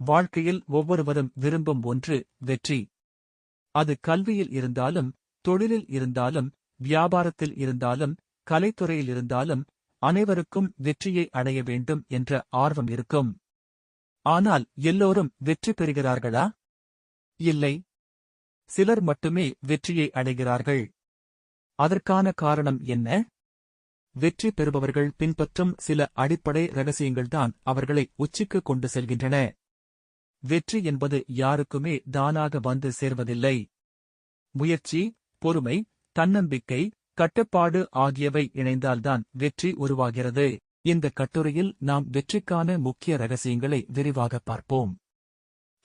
வாழ்க்கையில் ஒவ்வொருவரும் விரும்பும் ஒன்று வெற்றி. அது கல்வியில் இருந்தாலும் தொழிலில் இருந்தாலும் வியாபாரத்தில் இருந்தாலும் கலைத்துறையில் இருந்தாலும் அனைவருக்கும் வெற்றியை அடைய வேண்டும் என்ற ஆர்வம் இருக்கும். ஆனால் எல்லோரும் வெற்றி பெறுகிறார்களா? இல்லை. சிலர் மட்டுமே வெற்றியை அடைகிறார்கள். அதற்கான காரணம் என்ன? வெற்றி பெறுபவர்கள் பின்பற்றும் சில அடிப்படை ரகசியங்கள்தான் அவர்களை உச்சிக்கு கொண்டு செல்கின்றன. வெற்றி என்பது யாருக்குமே தானாக வந்து சேர்வதில்லை. முயற்சி பொறுமை தன்னம்பிக்கை கட்டுப்பாடு ஆகியவை இணைந்தால்தான் வெற்றி உருவாகிறது. இந்த கட்டுரையில் நாம் வெற்றிக்கான முக்கிய ரகசியங்களை விரிவாக பார்ப்போம்.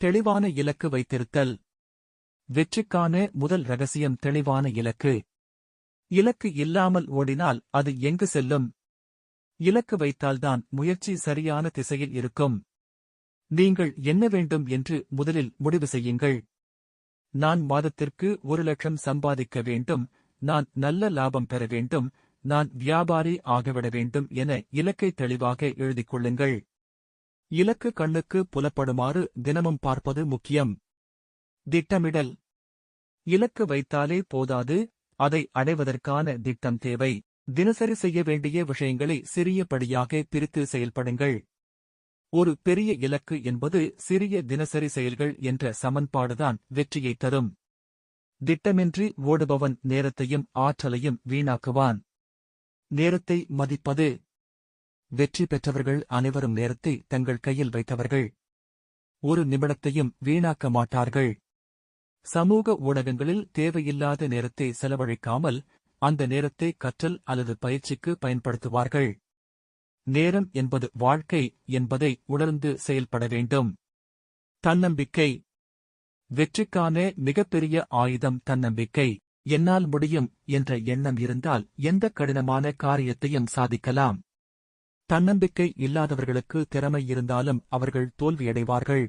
தெளிவான இலக்கு வைத்திருத்தல். வெற்றிக்கான முதல் ரகசியம் தெளிவான இலக்கு. இலக்கு இல்லாமல் ஓடினால் அது எங்கு செல்லும்? இலக்கு வைத்தால்தான் முயற்சி சரியான திசையில் இருக்கும். நீங்கள் என்ன வேண்டும் என்று முதலில் முடிவு செய்யுங்கள். நான் மாதத்திற்கு ஒரு லட்சம் சம்பாதிக்க வேண்டும். நான் நல்ல லாபம் பெற வேண்டும். நான் வியாபாரி ஆகிவிட வேண்டும் என இலக்கை தெளிவாக எழுதிக் கொள்ளுங்கள். இலக்கு கண்ணுக்கு புலப்படுமாறு தினமும் பார்ப்பது முக்கியம். திட்டமிடல். இலக்கு வைத்தாலே போதாது. அதை அடைவதற்கான திட்டம் தேவை. தினசரி செய்ய வேண்டிய விஷயங்களை சிறியபடியாக பிரித்து செயல்படுங்கள். ஒரு பெரிய இலக்கு என்பது சிறிய தினசரி செயல்கள் என்ற சமன்பாடுதான் வெற்றியை தரும். திட்டமின்றி ஓடுபவன் நேரத்தையும் ஆற்றலையும் வீணாக்குவான். நேரத்தை மதிப்பது. வெற்றி பெற்றவர்கள் அனைவரும் நேரத்தை தங்கள் கையில் வைத்தவர்கள். ஒரு நிமிடத்தையும் வீணாக்க மாட்டார்கள். சமூக ஊடகங்களில் தேவையில்லாத நேரத்தை செலவழிக்காமல் அந்த நேரத்தை கற்றல் அல்லது பயிற்சிக்கு பயன்படுத்துவார்கள். நேரம் என்பது வாழ்க்கை என்பதை உணர்ந்து செயல்பட வேண்டும். தன்னம்பிக்கை. வெற்றிக்கான மிகப்பெரிய ஆயுதம் தன்னம்பிக்கை. என்னால் முடியும் என்ற எண்ணம் இருந்தால் எந்த கடினமான காரியத்தையும் சாதிக்கலாம். தன்னம்பிக்கை இல்லாதவர்களுக்கு திறமை இருந்தாலும் அவர்கள் தோல்வியடைவார்கள்.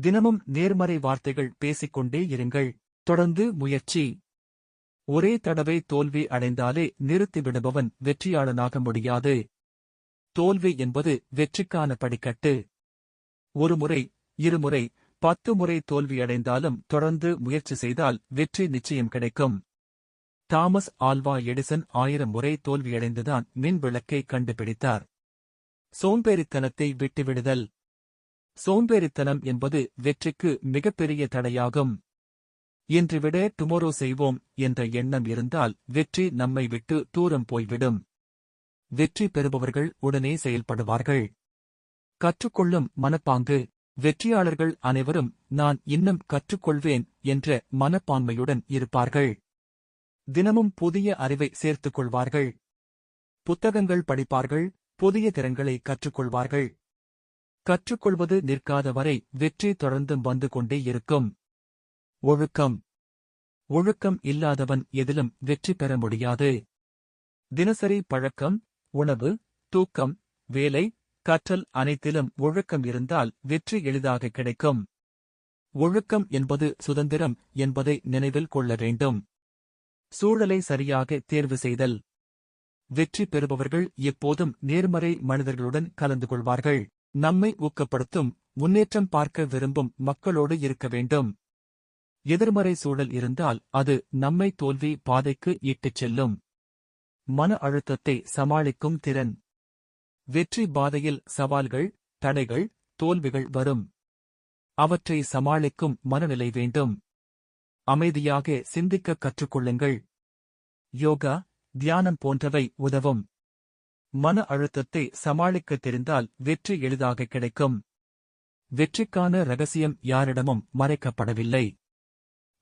தினமும் நேர்மறை வார்த்தைகள் பேசிக்கொண்டே இருங்கள். தொடர்ந்து முயற்சி. ஒரே தடவை தோல்வி அடைந்தாலே நிறுத்திவிடுபவன் வெற்றியாளனாக முடியாது. தோல்வி என்பது வெற்றிக்கான படிக்கட்டு ஒருமுறை இருமுறை பத்து முறை தோல்வியடைந்தாலும் தொடர்ந்து முயற்சி செய்தால் வெற்றி நிச்சயம் கிடைக்கும். தாமஸ் ஆல்வா எடிசன் ஆயிரம் முறை தோல்வியடைந்துதான் மின் விளக்கை கண்டுபிடித்தார். சோம்பேறித்தனத்தை விட்டுவிடுதல். சோம்பேறித்தனம் என்பது வெற்றிக்கு மிகப்பெரிய தடையாகும். இன்று விட டுமோரோ செய்வோம் என்ற எண்ணம் இருந்தால் வெற்றி நம்மை விட்டு தூரம் போய்விடும். வெற்றி பெறுபவர்கள் உடனே செயல்படுவார்கள். கற்றுக்கொள்ளும் மனப்பாங்கு. வெற்றியாளர்கள் அனைவரும் நான் இன்னும் கற்றுக்கொள்வேன் என்ற மனப்பான்மையுடன் இருப்பார்கள். தினமும் புதிய அறிவை சேர்த்துக் கொள்வார்கள் புத்தகங்கள் படிப்பார்கள் புதிய திறன்களை கற்றுக்கொள்வார்கள். கற்றுக்கொள்வது நிற்காத வரை வெற்றி தொடர்ந்தும் வந்து கொண்டே இருக்கும். ஒழுக்கம். ஒழுக்கம் இல்லாதவன் எதிலும் வெற்றி பெற முடியாது. தினசரி பழக்கம் உணவு தூக்கம் வேலை கற்றல் அனைத்திலும் ஒழுக்கம் இருந்தால் வெற்றி எளிதாக கிடைக்கும். ஒழுக்கம் என்பது சுதந்திரம் என்பதை நினைவில் கொள்ள வேண்டும். சூழலை சரியாக தேர்வு செய்தல். வெற்றி பெறுபவர்கள் எப்போதும் நேர்மறை மனிதர்களுடன் கலந்து கொள்வார்கள். நம்மை ஊக்கப்படுத்தும் முன்னேற்றம் பார்க்க விரும்பும் மக்களோடு இருக்க வேண்டும். எதிர்மறை சூழல் இருந்தால் அது நம்மை தோல்வி பாதைக்கு இட்டுச் செல்லும். மன அழுத்தத்தை சமாளிக்கும் திறன். வெற்றி பாதையில் சவால்கள் தடைகள் தோல்விகள் வரும். அவற்றை சமாளிக்கும் மனநிலை வேண்டும். அமைதியாக சிந்திக்க கற்றுக்கொள்ளுங்கள். யோகா தியானம் போன்றவை உதவும். மன அழுத்தத்தை சமாளிக்க தெரிந்தால் வெற்றி எளிதாக கிடைக்கும். வெற்றிக்கான ரகசியம் யாரிடமும் மறைக்கப்படவில்லை.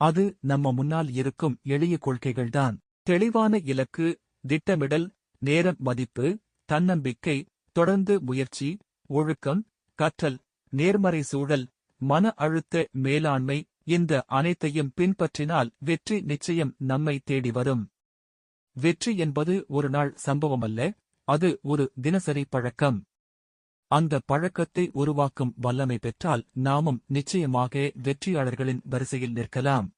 அது நம்ம முன்னால் இருக்கும் எளிய கொள்கைகள்தான். தெளிவான இலக்கு திட்டமிடல் நேரம் மதிப்பு தன்னம்பிக்கை தொடர்ந்து முயற்சி ஒழுக்கம் கற்றல் நேர்மறை சூழல் மன அழுத்த மேலாண்மை இந்த அனைத்தையும் பின்பற்றினால் வெற்றி நிச்சயம் நம்மை தேடி வரும். வெற்றி என்பது ஒரு நாள் சம்பவமல்ல அது ஒரு தினசரி பழக்கம். அந்த பழக்கத்தை உருவாக்கும் வல்லமை பெற்றால் நாமும் நிச்சயமாக வெற்றியாளர்களின் வரிசையில் நிற்கலாம்.